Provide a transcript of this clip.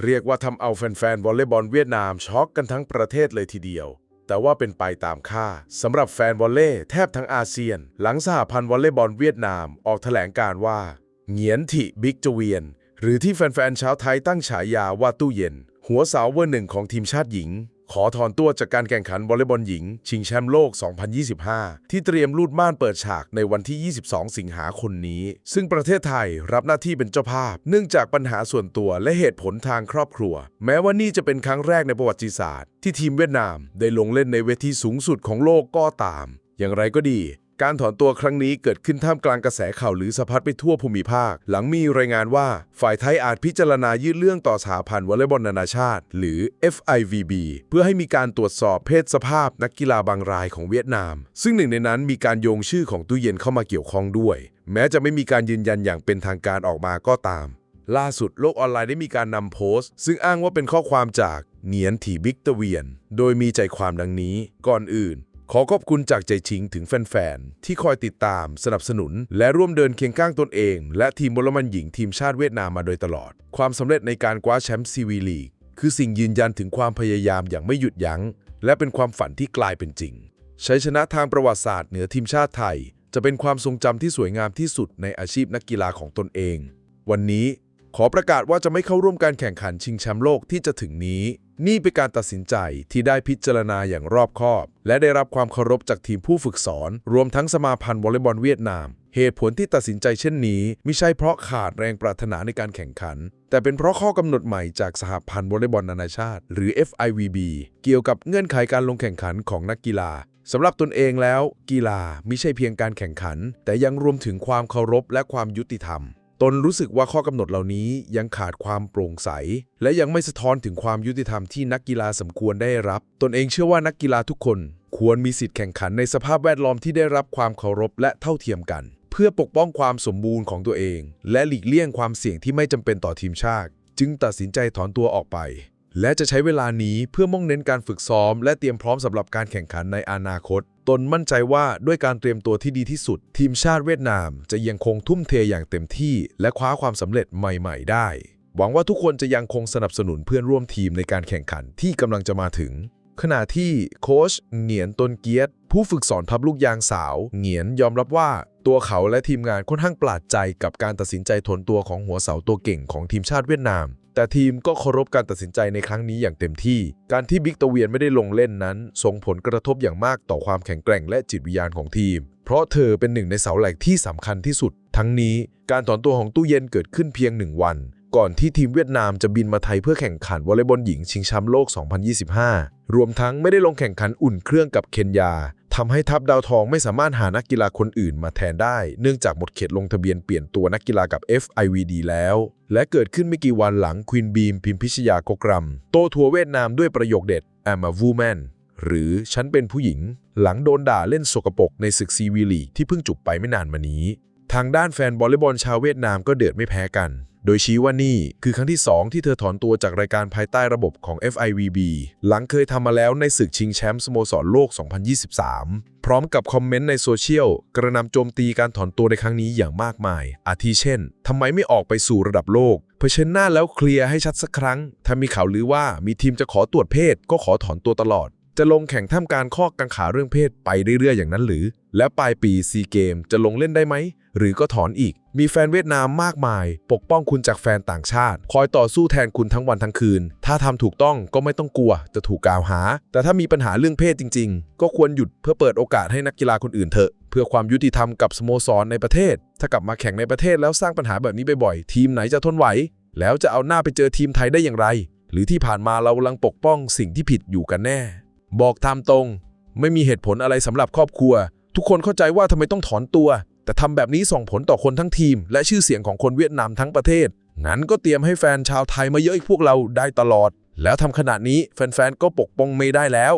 เรียกว่าทำเอาแฟนๆวอลเลย์บอลเวียดนามช็อกกันทั้งประเทศเลยทีเดียว แต่ว่าเป็นไปตามคาดสำหรับแฟนวอลเลย์แทบทั้งอาเซียน หลังสหพันธ์วอลเลย์บอลเวียดนามออกแถลงการว่าเหงียนถิบิ๊กจเวียน หรือที่แฟนๆชาวไทยตั้งฉายาว่าตู้เย็น หัวเสาเวอร์หนึ่งของทีมชาติหญิง ขอถอนตัวจากการแข่งขันวอลเลย์บอลหญิง ชิงแชมป์โลก 2025 ที่เตรียมลูดม่านเปิดฉากในวันที่ 22 สิงหาคมนี้ ซึ่งประเทศไทยรับหน้าที่เป็นเจ้าภาพ เนื่องจากปัญหาส่วนตัวและเหตุผลทางครอบครัว แม้ว่านี่จะเป็นครั้งแรกในประวัติศาสตร์ ที่ทีมเวียดนามได้ลงเล่นในเวทีสูงสุดของโลกก็ตาม อย่างไรก็ดี การถอนตัวครั้งนี้เกิดขึ้นท่ามกลางกระแสข่าวหรือสะพัดไปทั่วภูมิภาค หลังมีรายงานว่า ฝ่ายไทยอาจพิจารณายื่นเรื่องต่อสหพันธ์วอลเลย์บอลนานาชาติ หรือ FIVB เพื่อให้มีการตรวจสอบเพศสภาพนักกีฬาบางรายของเวียดนาม ซึ่งหนึ่งในนั้นมีการโยงชื่อของตู้เย็นเข้ามาเกี่ยวข้องด้วย แม้จะไม่มีการยืนยันอย่างเป็นทางการออกมาก็ตาม ล่าสุดโลกออนไลน์ได้มีการนำโพสต์ ซึ่งอ้างว่าเป็นข้อความจากเหนียนถีบิ๊กตะเวียน โดยมีใจความดังนี้ ก่อนอื่น ขอขอบคุณจากใจจริงถึงแฟนๆ ที่คอยติดตาม สนับสนุน และร่วมเดินเคียงข้างตนเอง และทีมบอลมันหญิงทีมชาติเวียดนามมาโดยตลอด ความสำเร็จในการคว้าแชมป์ซีวีลีกคือสิ่งยืนยันถึงความพยายามอย่างไม่หยุดยัง้ง และเป็นความฝันที่กลายเป็นจริง ใชัยชนะทางประวัติศาสตร์เหนือทีมชาติไทย จะเป็นความทรงจำที่สวยงามที่สุดในอาชีพนักกีฬาของตนเอง วันนี้ขอประกาศว่าจะไม่เข้าร่วมการแข่งขันชิงแชมป์โลกที่จะถึงนี้ นี่เป็นการตัดสินใจที่ได้พิจารณาอย่างรอบคอบ และได้รับความเคารพจากทีมผู้ฝึกสอน รวมทั้งสมาพันธ์วอลเลย์บอลเวียดนาม เหตุผลที่ตัดสินใจเช่นนี้ไม่ใช่เพราะขาดแรงปรารถนาในการแข่งขัน แต่เป็นเพราะข้อกำหนดใหม่จากสหพันธ์วอลเลย์บอลนานาชาติ หรือ FIVB เกี่ยวกับเงื่อนไขการลงแข่งขันของนักกีฬาสำหรับตนเองแล้ว กีฬาไม่ใช่เพียงการแข่งขัน แต่ยังรวมถึงความเคารพและความยุติธรรม ตนรู้สึกว่าข้อกำหนดเหล่านี้ยังขาดความโปร่งใส และยังไม่สะท้อนถึงความยุติธรรมที่นักกีฬาสมควรได้รับ ตนเองเชื่อว่านักกีฬาทุกคน ควรมีสิทธิ์แข่งขันในสภาพแวดล้อมที่ได้รับความเคารพและเท่าเทียมกัน เพื่อปกป้องความสมบูรณ์ของตัวเอง และหลีกเลี่ยงความเสี่ยงที่ไม่จำเป็นต่อทีมชาติ จึงตัดสินใจถอนตัวออกไป และจะใช้เวลานี้เพื่อมุ่งเน้นการฝึกซ้อม และเตรียมพร้อมสำหรับการแข่งขันในอนาคต ตนมั่นใจว่าด้วยการเตรียมตัวที่ดีที่สุด ทีมชาติเวียดนามจะยังคงทุ่มเทอย่างเต็มที่ และคว้าความสำเร็จใหม่ ๆ ได้ หวังว่าทุกคนจะยังคงสนับสนุนเพื่อนร่วมทีมในการแข่งขันที่กำลังจะมาถึง ขณะที่โค้ชเหงียนตนเกียรติผู้ฝึกสอนทัพลูกยางสาว เหงียนยอมรับว่าตัวเขาและทีมงานค่อนข้างประหลาดใจกับการตัดสินใจถอนตัวของหัวเสาตัวเก่งของทีมชาติเวียดนาม แต่ทีมก็เคารพการตัดสินใจในครั้งนี้อย่างเต็มที่ การที่บิ๊กตะเวียนไม่ได้ลงเล่นนั้น ส่งผลกระทบอย่างมากต่อความแข็งแกร่งและจิตวิญญาณของทีม เพราะเธอเป็นหนึ่งในเสาหลักที่สำคัญที่สุด ทั้งนี้การถอนตัวของตู้เย็นเกิดขึ้นเพียงหนึ่งวัน ก่อนที่ทีมเวียดนามจะบินมาไทยเพื่อแข่งขันวอลเลย์บอลหญิงชิงแชมป์โลก 2025 รวมทั้งไม่ได้ลงแข่งขันอุ่นเครื่องกับเคนยา ทำให้ทัพดาวทองไม่สามารถหานักกีฬาคนอื่นมาแทนได้ เนื่องจากหมดเขตลงทะเบียนเปลี่ยนตัวนักกีฬากับ FIVD แล้ว และเกิดขึ้นไม่กี่วันหลังควินบีม พิมพิชยาโกกรัม โตทัวเวียดนามด้วยประโยคเด็ด I'm a woman หรือฉันเป็นผู้หญิง หลังโดนด่าเล่นสกปรกในศึกซีวีลีที่เพิ่งจุบไปไม่นานมานี้ ทางด้านแฟนวอลเลย์บอลชาวเวียดนามก็เดือดไม่แพ้กัน โดยชี้ว่านี่คือครั้งที่ 2 ที่เธอถอนตัวจากรายการภายใต้ระบบของ FIVB หลังเคยทำมาแล้วในศึกชิงแชมป์สโมสรโลก 2023 พร้อมกับคอมเมนต์ในโซเชียล กระนำโจมตีการถอนตัวในครั้งนี้อย่างมากมาย อาทิเช่นทำไมไม่ออกไปสู่ระดับโลกเผชิญหน้าแล้วเคลียร์ให้ชัดสักครั้ง ถ้ามีข่าวลือว่ามีทีมจะขอตรวจเพศก็ขอถอนตัวตลอด จะลงแข่งท่ามกลารข้อกังขาเรื่องเพศไปเรื่อยๆอย่างนั้นหรือ และปลายปีซีเกมจะลงเล่นได้ไหม หรือก็ถอนอีก มีแฟนเวียดนามมากมาย ปกป้องคุณจากแฟนต่างชาติ คอยต่อสู้แทนคุณทั้งวันทั้งคืน ถ้าทำถูกต้องก็ไม่ต้องกลัว จะถูกกล่าวหา แต่ถ้ามีปัญหาเรื่องเพศจริง ๆ ก็ควรหยุดเพื่อเปิดโอกาสให้นักกีฬาคนอื่นเถอะเพื่อความยุติธรรมกับสโมสรในประเทศ ถ้ากลับมาแข่งในประเทศแล้วสร้างปัญหาแบบนี้บ่อยๆทีมไหนจะทนไหว แล้วจะเอาหน้าไปเจอทีมไทยได้อย่างไร หรือที่ผ่านมาเรากำลังปกป้องสิ่งที่ผิดอยู่กันแน่ บอกตามตรง ไม่มีเหตุผลอะไรสำหรับครอบครัว ทุกคนเข้าใจว่าทำไมต้องถอนตัว แต่ทำแบบนี้ส่งผลต่อคนทั้งทีม และชื่อเสียงของคนเวียดนามทั้งประเทศ งั้นก็เตรียมให้แฟนชาวไทยมาเยอะอีกพวกเราได้ตลอด แล้วทำขนาดนี้แฟนๆก็ปกป้องไม่ได้แล้ว